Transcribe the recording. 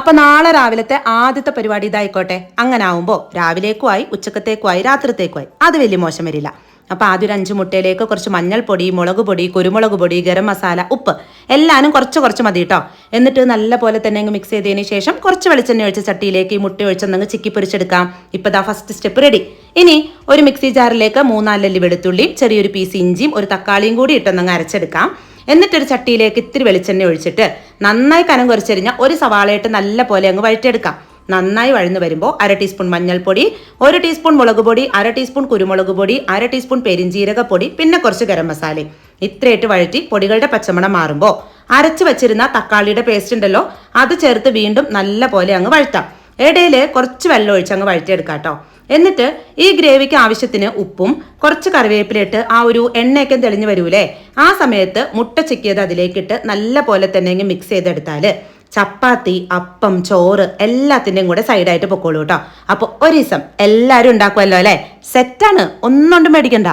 അപ്പൊ നാളെ രാവിലത്തെ ആദ്യത്തെ പരിപാടി ഇതായിക്കോട്ടെ. അങ്ങനെ ആവുമ്പോൾ രാവിലേക്കുമായി ഉച്ചക്കത്തേക്കുമായി രാത്രിത്തേക്കുമായി. അത് വലിയ മോശം വരില്ല. അപ്പൊ ആദ്യം ഒരു അഞ്ച് മുട്ടയിലേക്ക് കുറച്ച് മഞ്ഞൾപ്പൊടി മുളക് പൊടി കുരുമുളക് പൊടി ഗരം മസാല ഉപ്പ് എല്ലാനും കുറച്ച് കുറച്ച് മതി കേട്ടോ എന്നിട്ട് നല്ല പോലെ തന്നെ അങ്ങ് മിക്സ് ചെയ്തതിന് ശേഷം കുറച്ച് വെളിച്ചെണ്ണ ഒഴിച്ച ചട്ടിയിലേക്ക് ഈ മുട്ട ഒഴിച്ചെന്നങ്ങ് ചിക്കി പൊരിച്ചെടുക്കാം. ഇപ്പൊ ദാ ഫസ്റ്റ് സ്റ്റെപ്പ് റെഡി ഇനി ഒരു മിക്സി ജാറിലേക്ക് മൂന്നാലല്ലി വെളുത്തുള്ളിയും ചെറിയൊരു പീസ് ഇഞ്ചിയും ഒരു തക്കാളിയും കൂടി ഇട്ടൊന്നങ്ങ് അരച്ചെടുക്കാം. എന്നിട്ടൊരു ചട്ടിയിലേക്ക് ഇത്തിരി വെളിച്ചെണ്ണ ഒഴിച്ചിട്ട് നന്നായി കനം കുറച്ചെറിഞ്ഞാൽ ഒരു സവാളയിട്ട് നല്ല പോലെ അങ്ങ് വഴറ്റിയെടുക്കാം. നന്നായി വഴന്നു വരുമ്പോൾ അര ടീസ്പൂൺ മഞ്ഞൾപ്പൊടി ഒരു ടീസ്പൂൺ മുളക് പൊടി അര ടീസ്പൂൺ കുരുമുളക് പൊടി അര ടീസ്പൂൺ പെരിഞ്ജീരക പൊടി പിന്നെ കുറച്ച് ഗരം മസാല ഇത്രയിട്ട് വഴറ്റി പൊടികളുടെ പച്ചമണം മാറുമ്പോൾ അരച്ചു വച്ചിരുന്ന തക്കാളിയുടെ പേസ്റ്റ് ഉണ്ടല്ലോ അത് ചേർത്ത് വീണ്ടും നല്ല പോലെ അങ്ങ് വഴറ്റാം. ഇടയിൽ കുറച്ച് വെള്ളം ഒഴിച്ച് അങ്ങ് വഴറ്റിയെടുക്കാം കേട്ടോ എന്നിട്ട് ഈ ഗ്രേവിക്ക് ആവശ്യത്തിന് ഉപ്പും കുറച്ച് കറിവേപ്പിലിട്ട് ആ ഒരു എണ്ണയൊക്കെ തെളിഞ്ഞു വരൂലേ? ആ സമയത്ത് മുട്ട ചിക്കിയത് അതിലേക്കിട്ട് നല്ല പോലെ തന്നെ ഇങ്ങ് മിക്സ് ചെയ്തെടുത്താൽ ചപ്പാത്തി അപ്പം ചോറ് എല്ലാത്തിന്റെയും കൂടെ സൈഡായിട്ട് പൊക്കോളൂ കേട്ടോ. അപ്പോൾ ഒരു ദിവസം എല്ലാവരും ഉണ്ടാക്കുമല്ലോ അല്ലേ? സെറ്റാണ് ഒന്നുകൊണ്ടും മേടിക്കണ്ട.